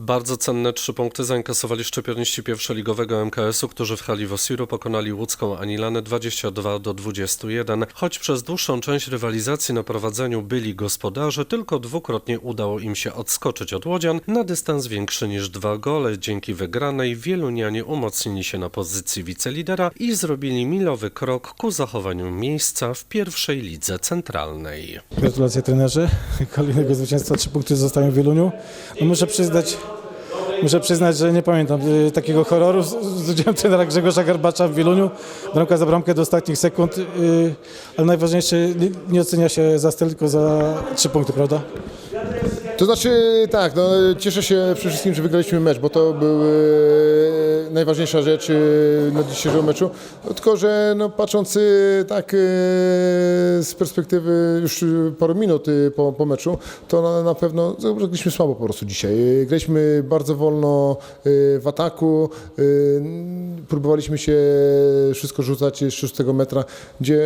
Bardzo cenne trzy punkty zainkasowali szczypiorniści pierwszoligowego MKS-u, którzy w hali Wosiru pokonali łódzką Anilanę 22 do 21. Choć przez dłuższą część rywalizacji na prowadzeniu byli gospodarze, tylko dwukrotnie udało im się odskoczyć od Łodzian na dystans większy niż dwa gole. Dzięki wygranej wielunianie umocnili się na pozycji wicelidera i zrobili milowy krok ku zachowaniu miejsca w pierwszej lidze centralnej. Gratulacje trenerze. Kolejnego zwycięstwa, trzy punkty zostają w Wieluniu. No muszę przyznać, muszę przyznać, że nie pamiętam y, takiego horroru z, udziałem trenera Grzegorza Garbacza w Wieluniu. Bramka za bramkę do ostatnich sekund, y, ale najważniejsze, nie, nie ocenia się za styl, tylko za trzy punkty, prawda? To znaczy tak, no, cieszę się przede wszystkim, że wygraliśmy mecz, bo to była e, najważniejsza rzecz e, na dzisiejszego meczu. No, tylko, że no, patrząc tak e, z perspektywy już paru minut po, po meczu, to na, na pewno no, graliśmy słabo po prostu dzisiaj. Graliśmy bardzo wolno w ataku, próbowaliśmy się wszystko rzucać z szóstego metra, gdzie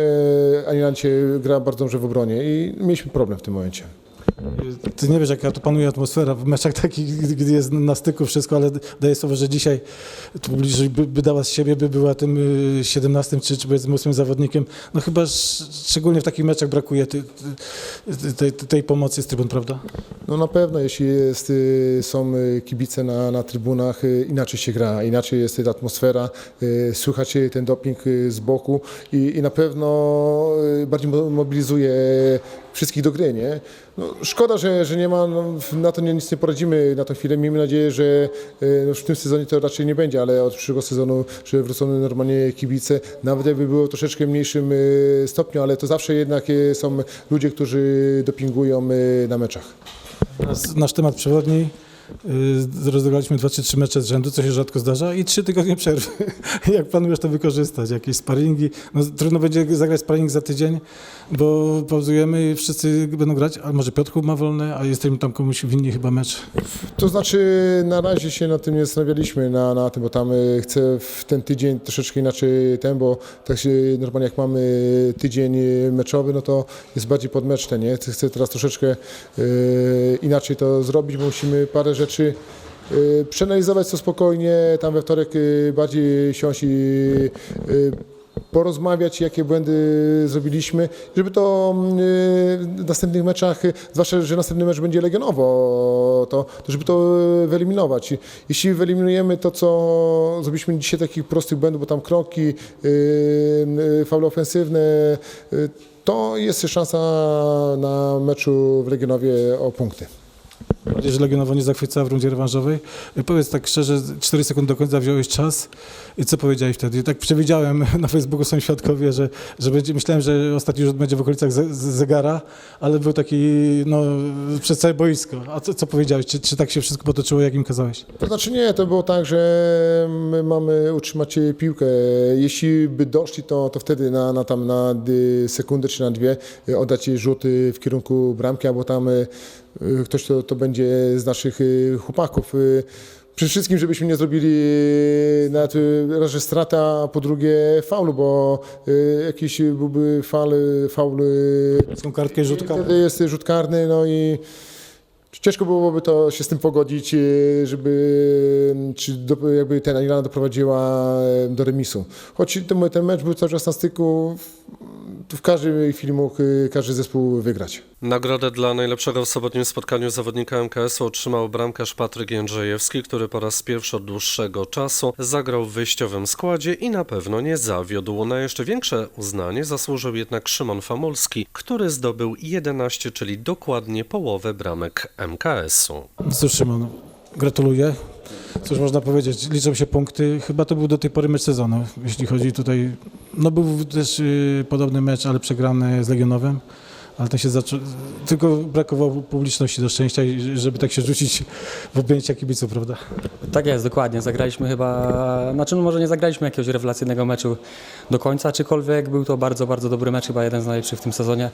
Anilancie gra bardzo dobrze w obronie i mieliśmy problem w tym momencie. Ty nie wiesz, jaka tu panuje atmosfera w meczach takich, gdy jest na styku wszystko, ale daję słowo, że dzisiaj publiczność by, by dała z siebie, by była tym y, 17 czy, czy powiedzmy 8 zawodnikiem. No chyba sz- szczególnie w takich meczach brakuje tej, tej pomocy z trybun, prawda? No na pewno, jeśli jest, y, są y, kibice na, na trybunach, y, inaczej się gra, inaczej jest ta atmosfera, słychać ten doping z boku i, i na pewno bardziej mo- mobilizuje wszystkich do gry, nie? No, szkoda, że, że nie ma, no, na to nic nie poradzimy na tę chwilę. Miejmy nadzieję, że no, w tym sezonie to raczej nie będzie, ale od przyszłego sezonu, że wrócą normalnie kibice, nawet jakby było troszeczkę mniejszym stopniu, ale to zawsze jednak są ludzie, którzy dopingują na meczach. Nasz, temat przewodni. Y, Rozegraliśmy dwa czy trzy mecze z rzędu, co się rzadko zdarza i trzy tygodnie przerwy. Jak planujesz to wykorzystać? Jakieś sparingi? No, trudno będzie zagrać sparing za tydzień, bo pauzujemy i wszyscy będą grać, a może Piotrków ma wolne, a jesteśmy tam komuś winni chyba mecz. To znaczy na razie się nad tym nie zastanawialiśmy, na, na tym, bo tam y, chcę w ten tydzień troszeczkę inaczej ten, bo tak się normalnie jak mamy tydzień y, meczowy, no to jest bardziej pod mecz ten, nie? Chcę teraz troszeczkę y, inaczej to zrobić, bo musimy parę rzeczy y, przeanalizować to spokojnie, tam we wtorek y, bardziej siąść i y, porozmawiać, jakie błędy zrobiliśmy, żeby to mm, w następnych meczach, zwłaszcza, że następny mecz będzie legionowo, to, to żeby to wyeliminować. Jeśli wyeliminujemy to, co zrobiliśmy dzisiaj takich prostych błędów, bo tam kroki, faule ofensywne, to jest szansa na meczu w Legionowie o punkty. Bardziej, że Legionowo nie zachwycała w rundzie rewanżowej. Y, Powiedz tak szczerze, 4 sekundy do końca wziąłeś czas i co powiedziałeś wtedy? Tak przewidziałem, na Facebooku są świadkowie, że, że będzie, myślałem, że ostatni rzut będzie w okolicach zegara, ale był taki, no, przez całe boisko. A co, co powiedziałeś? Czy, czy tak się wszystko potoczyło, jak im kazałeś? To znaczy nie, to było tak, że my mamy utrzymać piłkę. Jeśli by doszli, to, to wtedy na, na, tam na sekundę czy na dwie y, oddać rzut y, w kierunku bramki, albo tam ktoś to, to będzie z naszych y, chłopaków. Y, Przede wszystkim, żebyśmy nie zrobili y, nawet y, że strata, a po drugie faulu, bo y, jakiś byłby faul, faul y, Tą kartkę i rzut karny. Wtedy jest rzut karny, no i ciężko byłoby to się z tym pogodzić, żeby czy do, jakby ten Anilana doprowadziła do remisu. Choć ten, ten mecz był cały czas na styku, w każdej chwili mógł e, każdy zespół wygrać. Nagrodę dla najlepszego w sobotnim spotkaniu zawodnika MKS-u otrzymał bramkarz Patryk Jędrzejewski, który po raz pierwszy od dłuższego czasu zagrał w wyjściowym składzie i na pewno nie zawiódł. Na jeszcze większe uznanie zasłużył jednak Szymon Famulski, który zdobył 11, czyli dokładnie połowę bramek MKS-u. Cóż Szymon, gratuluję. Cóż można powiedzieć, liczą się punkty. Chyba to był do tej pory mecz sezonu, jeśli chodzi tutaj. No był też y, podobny mecz, ale przegrany z Legionowem. Ale ten się zaczął, tylko brakowało publiczności do szczęścia, i żeby tak się rzucić w objęcia kibiców, prawda? Tak jest, dokładnie. Zagraliśmy chyba, znaczy no może nie zagraliśmy jakiegoś rewelacyjnego meczu do końca, aczkolwiek był to bardzo, bardzo dobry mecz, chyba jeden z najlepszych w tym sezonie.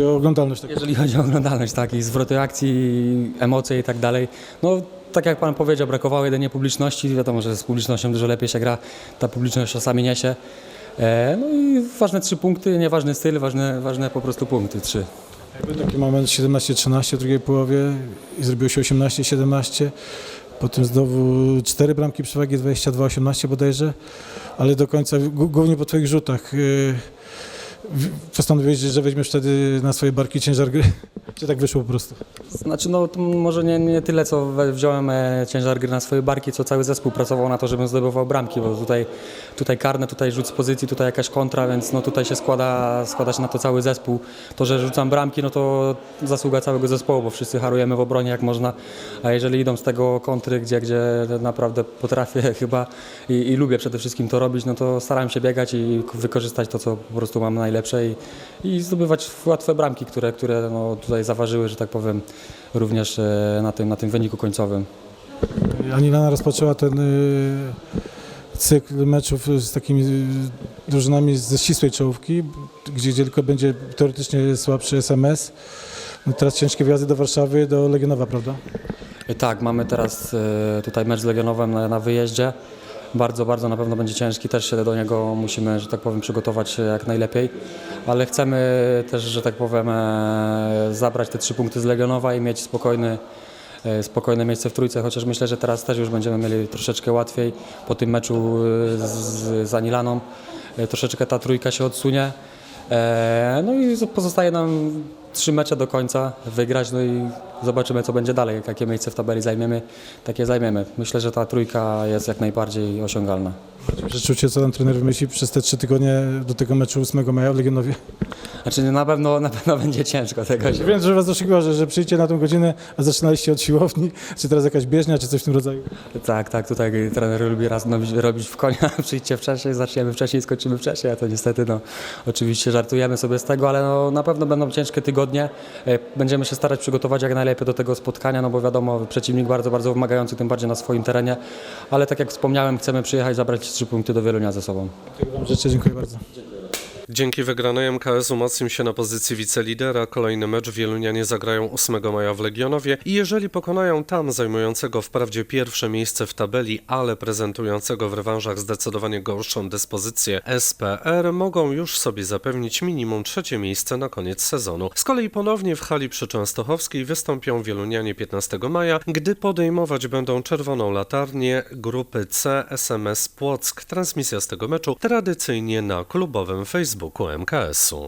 I o oglądalność tak. Jeżeli chodzi o oglądalność, tak, i zwroty akcji, emocje i tak dalej. No, tak jak Pan powiedział, brakowało jedynie publiczności. Wiadomo, że z publicznością dużo lepiej się gra, ta publiczność czasami niesie. E, no i ważne trzy punkty, nieważny styl, ważne, ważne po prostu punkty, trzy. Był taki moment 17-13 w drugiej połowie i zrobiło się 18-17. potem znowu cztery bramki przewagi, 22-18 bodajże, ale do końca, głównie po twoich rzutach. w- Postanowiłeś, że weźmiesz wtedy na swoje barki ciężar gry? Czy tak wyszło po prostu? Znaczy, no może nie, nie tyle, co wziąłem e, ciężar gry na swoje barki, co cały zespół pracował na to, żebym zdobywał bramki, bo tutaj, tutaj karne, tutaj rzut z pozycji, tutaj jakaś kontra, więc no tutaj się składa, składa się na to cały zespół. To, że rzucam bramki, no to zasługa całego zespołu, bo wszyscy harujemy w obronie jak można, a jeżeli idą z tego kontry, gdzie, gdzie naprawdę potrafię chyba i, i lubię przede wszystkim to robić, no to staram się biegać i wykorzystać to, co po prostu mam najlepsze i, i zdobywać łatwe bramki, które, które no tutaj zaważyły, że tak powiem, również e, na tym, na tym wyniku końcowym. Anilana rozpoczęła ten y, cykl meczów z takimi y, drużynami ze ścisłej czołówki, gdzie, gdzie tylko będzie teoretycznie słabszy SMS. No teraz ciężkie wyjazdy do Warszawy, do Legionowa, prawda? E, Tak, mamy teraz e, tutaj mecz z Legionowem na, na wyjeździe. Bardzo, bardzo na pewno będzie ciężki, też się do niego musimy, że tak powiem, przygotować jak najlepiej, ale chcemy też, że tak powiem, e, zabrać te trzy punkty z Legionowa i mieć spokojny, e, spokojne miejsce w trójce, chociaż myślę, że teraz też już będziemy mieli troszeczkę łatwiej po tym meczu e, z, z Anilaną. Troszeczkę ta trójka się odsunie. No i pozostaje nam trzy mecze do końca wygrać, no i zobaczymy co będzie dalej, jakie miejsce w tabeli zajmiemy, takie zajmiemy. Myślę, że ta trójka jest jak najbardziej osiągalna. Przeczucie, co tam trener wymyśli przez te trzy tygodnie do tego meczu 8 maja w Legionowie. Znaczy na pewno, na pewno będzie ciężko tego się Wiem, że was oszukiło, że, że przyjdziecie na tą godzinę, a zaczynaliście od siłowni, czy teraz jakaś bieżnia, czy coś w tym rodzaju. Tak, tak, tutaj trener lubi raz robić w konia, przyjdźcie wcześniej, zaczniemy wcześniej, skończymy wcześniej, a to niestety, no, oczywiście żartujemy sobie z tego, ale no, na pewno będą ciężkie tygodnie. E, Będziemy się starać przygotować jak najlepiej do tego spotkania, no bo wiadomo, przeciwnik bardzo, bardzo wymagający, tym bardziej na swoim terenie, ale tak jak wspomniałem, chcemy przyjechać, zabrać trzy punkty do Wielunia ze sobą. Wam życzę, dziękuję bardzo. Dzięki wygranej MKS umocnił się na pozycji wicelidera. Kolejny mecz wielunianie zagrają 8 maja w Legionowie i jeżeli pokonają tam zajmującego wprawdzie pierwsze miejsce w tabeli, ale prezentującego w rewanżach zdecydowanie gorszą dyspozycję SPR, mogą już sobie zapewnić minimum trzecie miejsce na koniec sezonu. Z kolei ponownie w hali przy Częstochowskiej wystąpią wielunianie 15 maja, gdy podejmować będą czerwoną latarnię grupy C SMS Płock. Transmisja z tego meczu tradycyjnie na klubowym Facebooku MKS-u.